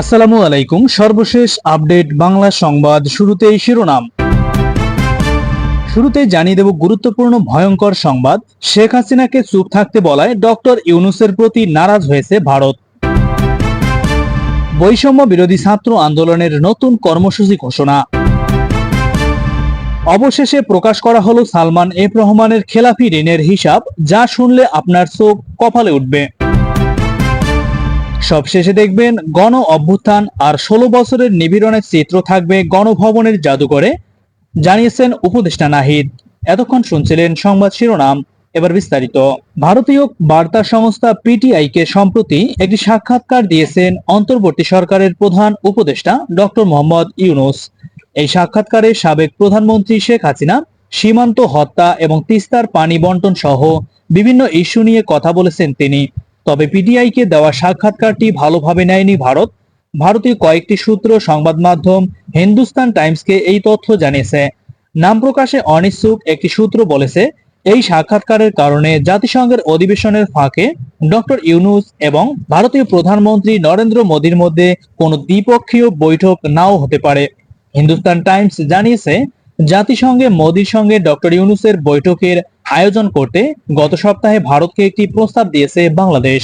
আসসালামু আলাইকুম। সর্বশেষ আপডেট বাংলা সংবাদ শুরুতেই শিরোনাম। শুরুতেই জানিয়ে দেব গুরুত্বপূর্ণ ভয়ঙ্কর সংবাদ। শেখ হাসিনাকে চুপ থাকতে বলায় ডক্টর ইউনুসের প্রতি নারাজ হয়েছে ভারত। বৈষম্য বিরোধী ছাত্র আন্দোলনের নতুন কর্মসূচি ঘোষণা। অবশেষে প্রকাশ করা হলো সালমান এফ রহমানের খেলাফি ঋণের হিসাব। যা শুনলে আপনার চোখ কপালে উঠবে। সবশেষে দেখবেন গণ অভ্যুত্থান আর ষোলো বছরের নিবিড়নের চিত্র থাকবে গণভবনের জাদুঘরে, জানিয়েছেন উপদেষ্টা নাহিদ। এতক্ষণ শুনছিলেন সংবাদ শিরোনাম। এবার বিস্তারিত। ভারতীয় বার্তা সংস্থা পিটিআই কে সম্প্রতি একটি সাক্ষাৎকার দিয়েছেন অন্তর্বর্তী সরকারের প্রধান উপদেষ্টা ডক্টর মোহাম্মদ ইউনুস। এই সাক্ষাৎকারে সাবেক প্রধানমন্ত্রী শেখ হাসিনা, সীমান্ত হত্যা এবং তিস্তার পানি বন্টন সহ বিভিন্ন ইস্যু নিয়ে কথা বলেছেন তিনি। তবে পিটিআই কে দেওয়া সাক্ষাৎকারটি ভালোভাবে নেয়নি ভারত। ভারতীয় কয়েকটি সূত্র, সংবাদ মাধ্যম, হিন্দুস্তান টাইমসকে এই তথ্য জানিয়েছে। নাম প্রকাশে অনিচ্ছুক একটি সূত্র বলেছে, এই সাক্ষাৎকারের কারণে জাতিসংঘের অধিবেশনের ফাঁকে ডক্টর ইউনুস এবং ভারতীয় প্রধানমন্ত্রী নরেন্দ্র মোদীর মধ্যে কোনো দ্বিপক্ষীয় বৈঠক নাও হতে পারে। হিন্দুস্তান টাইমস জানিয়েছে, জাতিসংঘে মোদীর সঙ্গে ডক্টর ইউনুসের বৈঠকের আয়োজন করতে গত সপ্তাহে ভারতকে একটি প্রস্তাব দিয়েছে বাংলাদেশ।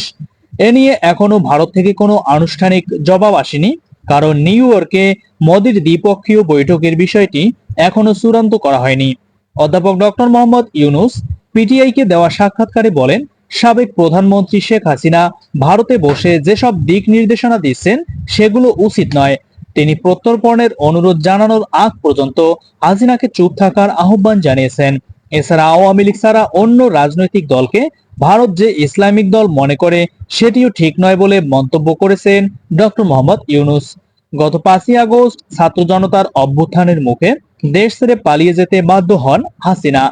এ নিয়ে এখনও ভারত থেকে কোনো আনুষ্ঠানিক জবাব আসেনি, কারণ নিউ ইয়র্কে মোদীর দ্বিপক্ষীয় বৈঠকের বিষয়টি এখনও চূড়ান্ত করা হয়নি। অধ্যাপক ডক্টর মোহাম্মদ ইউনুস পিটিআই কে দেওয়া সাক্ষাৎকারে বলেন, সাবেক প্রধানমন্ত্রী শেখ হাসিনা ভারতে বসে যেসব দিক নির্দেশনা দিচ্ছেন সেগুলো উচিত নয়। তিনি প্রত্যর্পণের অনুরোধ জানানোর আগ পর্যন্ত হাসিনাকে চুপ থাকার আহ্বান জানিয়েছেন। এছাড়া আওয়ামী লীগ ছাড়া অন্য রাজনৈতিক দলকে ভারত যে ইসলামিক দল মনে করে, সেটিও ঠিক নয় বলে মন্তব্য করেছেন ডক্টর মোহাম্মদ ইউনুস। গত পাঁচই আগস্ট ছাত্র জনতার অভ্যুত্থানের মুখে দেশ ছেড়ে পালিয়ে যেতে বাধ্য হন হাসিনা।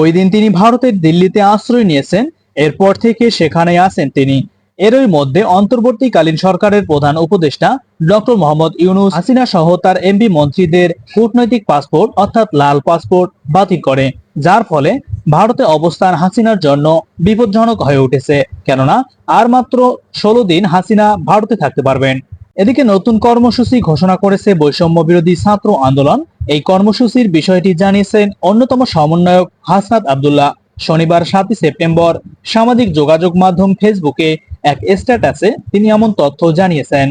ওই দিন তিনি ভারতের দিল্লিতে আশ্রয় নিয়েছেন, এরপর থেকে সেখানে আছেন তিনি। এরই মধ্যে অন্তর্বর্তীকালীন সরকারের প্রধান উপদেষ্টা ডক্টর মোহাম্মদ ইউনুস হাসিনা সহ তার এমপি মন্ত্রীদের কূটনৈতিক পাসপোর্ট, অর্থাৎ লাল পাসপোর্ট, বাতিল করে, যার ফলে ভারতে অবস্থান হাসিনার জন্য বিপজ্জনক হয়ে উঠেছে। কেননা, আর মাত্র ষোলো দিন হাসিনা ভারতে থাকতে পারবেন। এদিকে নতুন কর্মসূচি ঘোষণা করেছে বৈষম্য বিরোধী ছাত্র আন্দোলন। এই কর্মসূচির বিষয়টি জানিয়েছেন অন্যতম সমন্বয়ক হাসনাত আবদুল্লাহ। শনিবার সাতই সেপ্টেম্বর সামাজিক যোগাযোগ মাধ্যম ফেসবুকে এক স্ট্যাটাসে তিনি এমন তথ্য জানিয়েছেন।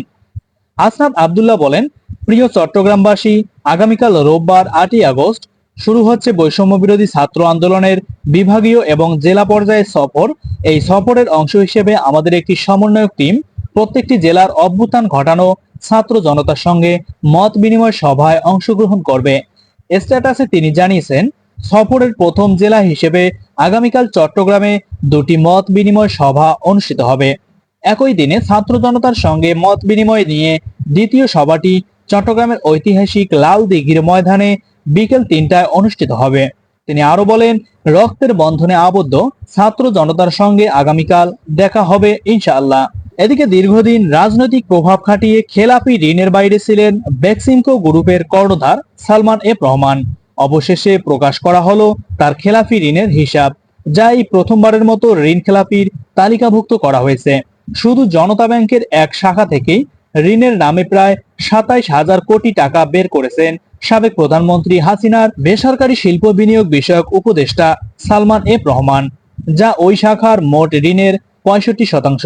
হাসনাত আবদুল্লাহ বলেন, প্রিয় চট্টগ্রামবাসী, আগামীকাল রোববার আটই আগস্ট শুরু হচ্ছে বৈষম্য বিরোধী ছাত্র আন্দোলনের বিভাগীয় এবং জেলা পর্যায়ে সফর। এই সফরের অংশ হিসেবে আমাদের একটি সমন্বয়ক টিম, প্রত্যেকটি জেলার অভ্যুত্থান ঘটানো ছাত্র জনতার সঙ্গে মত বিনিময় সভায় অংশগ্রহণ করবে। স্ট্যাটাসে তিনি জানিয়েছেন, সফরের প্রথম জেলা হিসেবে আগামীকাল চট্টগ্রামে দুটি মত বিনিময় সভা অনুষ্ঠিত হবে। একই দিনে ছাত্র জনতার সঙ্গে মত বিনিময় নিয়ে দ্বিতীয় সভাটি চট্টগ্রামের ঐতিহাসিক লাল দিঘির ময়দানে বিকেল তিনটায় অনুষ্ঠিত হবে। তিনি আরও বলেন, রক্তের বন্ধনে আবদ্ধ ছাত্র জনতার সঙ্গে আগামীকাল দেখা হবে ইনশাআল্লাহ। এদিকে দীর্ঘদিন রাজনৈতিক প্রভাব খাটিয়ে খেলাপি ঋণের বাইরে ছিলেন বেক্সিমকো গ্রুপের কর্ণধার সালমান এফ রহমান। অবশেষে প্রকাশ করা হলো তার খেলাপি ঋণের হিসাব যা এই প্রথমবারের মতো ঋণ খেলাপির তালিকাভুক্ত করা হয়েছে। শুধু জনতা ব্যাংকের এক শাখা থেকেই ঋণের নামে প্রায় সাতাইশ হাজার কোটি টাকা বের করেছেন সাবেক প্রধানমন্ত্রী হাসিনার বেসরকারি শিল্প বিনিয়োগ বিষয়ক উপদেষ্টা সালমান এফ রহমান, যা ওই শাখার মোট ঋণের পঁয়ষট্টি শতাংশ।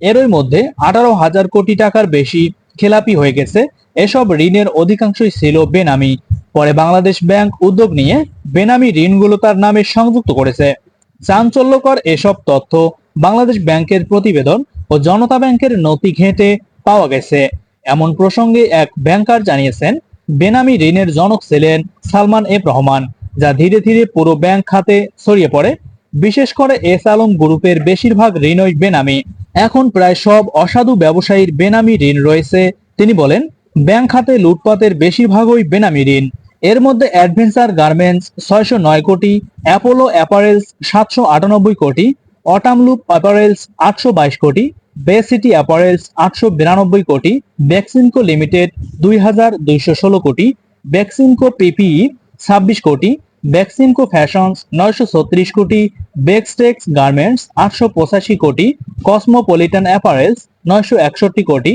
এরই মধ্যে আঠারো হাজার কোটি টাকার বেশি খেলাপি হয়ে গেছে। এসব ঋণের অধিকাংশই ছিল বেনামি। পরে বাংলাদেশ ব্যাংক উদ্যোগ নিয়ে বেনামি ঋণগুলো তার নামে সংযুক্ত করেছে। চাঞ্চল্যকর এসব তথ্য বাংলাদেশ ব্যাংকের প্রতিবেদন ও জনতা ব্যাংকের নথি ঘেঁটে পাওয়া গেছে। এমন প্রসঙ্গে এক ব্যাংকার জানিয়েছেন, বেনামি ঋণের জনক ছিলেন সালমান এফ রহমান, যা ধীরে ধীরে পুরো ব্যাংক খাতে ছড়িয়ে পড়ে। বিশেষ করে এস আলম গ্রুপের বেশিরভাগ ঋণই বেনামি। এখন প্রায় সব অসাধু ব্যবসায়ীর বেনামি ঋণ রয়েছে। তিনি বলেন, ব্যাংক খাতে লুটপাতের বেশিরভাগই বেনামি ঋণ। এর মধ্যে অ্যাডভেঞ্চার গার্মেন্টস ছয়শো নয় কোটি, অ্যাপোলো অ্যাপারেলস সাতশো আটানব্বই কোটি, অটামলুপ অ্যাপারেলস আটশো বাইশ কোটি বে সিটি অ্যাপারেলস আটশো বিরানব্বই কোটি ভ্যাকসিনকো লিমিটেড দুই হাজার দুইশো ষোলো কোটি ভ্যাকসিনকো পিপিই ছাব্বিশ কোটি ভ্যাকসিনকো ফ্যাশনস নয়শো ছত্রিশ কোটি, বেক্সটেক্স গার্মেন্টস আটশো পঁচাশি কোটি, কসমোপলিটন অ্যাপারেলস নয়শো একষট্টি কোটি,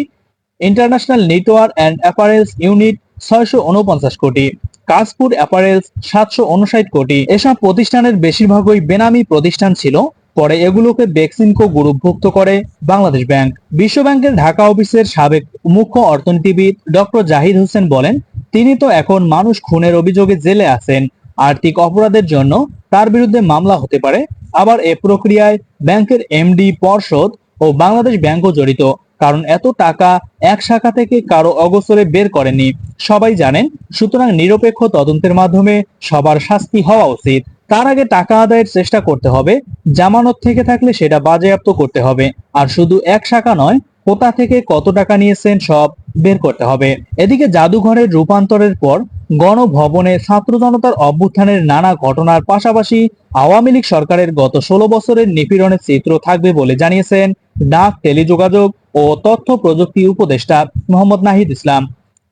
international network and apparels unit ছয়শো উনপঞ্চাশ কোটি। কাশপুর অ্যাপারেলস সাতশো উনষাট কোটি এসব প্রতিষ্ঠানের বেশিরভাগই বেনামি প্রতিষ্ঠান ছিল। পরে এগুলোকে বেক্সিমকো গ্রুপভুক্ত করে বাংলাদেশ ব্যাংক। বিশ্ব ব্যাংকের ঢাকা অফিসের সাবেক মুখ্য অর্থনীতিবিদ ডক্টর জাহিদ হোসেন বলেন, তিনি তো এখন মানুষ খুনের অভিযোগে জেলে আছেন। আর্থিক অপরাধের জন্য তার বিরুদ্ধে মামলা হতে পারে। আবার এ প্রক্রিয়ায় ব্যাংকের এমডি পর্ষদ ও বাংলাদেশ ব্যাংকও জড়িত। কারণ এত টাকা এক শাখা থেকে কারও অগোচরে বের করেনি। সবাই জানেন, সুতরাং নিরপেক্ষ তদন্তের মাধ্যমে সবার শাস্তি হওয়া উচিত। তার আগে টাকা আদায়ের চেষ্টা করতে হবে, জামানত থেকে থাকলে সেটা বাজেয়াপ্ত করতে হবে। আর শুধু এক শাখা নয়, কোথা থেকে কত টাকা নিয়েছেন সব বের করতে হবে। এদিকে জাদুঘরের রূপান্তরের পর গণভবনে ছাত্র জনতার অভ্যুত্থানের নানা ঘটনার পাশাপাশি আওয়ামী লীগ সরকারের গত ষোলো বছরের নিপীড়নের চিত্র থাকবে বলে জানিয়েছেন ডাক, টেলিযোগাযোগ ও তথ্য প্রযুক্তি উপদেষ্টা মোহাম্মদ নাহিদ ইসলাম।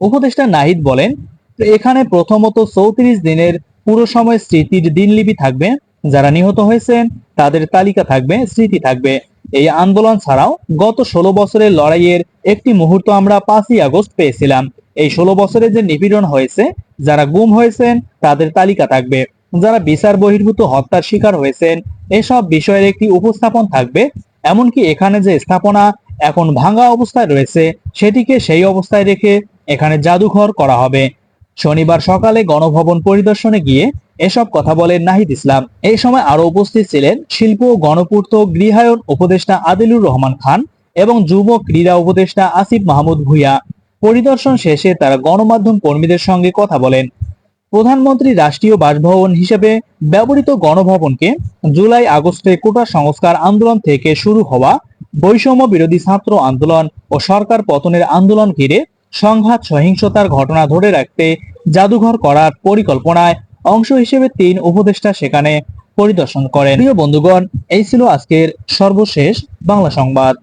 উপদেষ্টা নাহিদ বলেন, এখানে প্রথমত চৌত্রিশ দিনের পুরো সময় স্মৃতির দিনলিপি থাকবে। যারা নিহত হয়েছেন তাদের তালিকা থাকবে, স্মৃতি থাকবে। এই আন্দোলন ছাড়াও গত ষোলো বছরের লড়াইয়ের একটি মুহূর্ত আমরা পাঁচই আগস্ট পেয়েছিলাম। এই ষোলো বছরে যে নিপীড়ন হয়েছে, যারা গুম হয়েছেন, তাদের তালিকা থাকবে। যারা বিচার বহির্ভূত হত্যার শিকার হয়েছেন, এসব বিষয়ের একটি উপস্থাপন থাকবে। এমনকি এখানে যে স্থাপনা এখন ভাঙা অবস্থায় রয়েছে, সেটিকে সেই অবস্থায় রেখে এখানে জাদুঘর করা হবে। শনিবার সকালে গণভবন পরিদর্শনে গিয়ে এসব কথা বলেন নাহিদ ইসলাম। এই সময় আরও উপস্থিত ছিলেন শিল্প ও গণপূর্ত, গৃহায়ন উপদেষ্টা আদিলুর রহমান খান এবং যুব ক্রীড়া উপদেষ্টা আসিফ মাহমুদ ভুইয়া। পরিদর্শন শেষে তারা গণমাধ্যম কর্মীদের সঙ্গে কথা বলেন। প্রধানমন্ত্রী রাষ্ট্রীয় বাসভবন হিসেবে ব্যবহৃত গণভবনকে জুলাই আগস্টে কোটা সংস্কার আন্দোলন থেকে শুরু হওয়া বৈষম্য বিরোধী ছাত্র আন্দোলন ও সরকার পতনের আন্দোলন ঘিরে সংঘাত, সহিংসতার ঘটনা ধরে রাখতে জাদুঘর করার পরিকল্পনায় অংশ হিসেবে তিন উপদেষ্টা সেখানে পরিদর্শন করেন। প্রিয় বন্ধুগণ, এই ছিল আজকের সর্বশেষ বাংলা সংবাদ।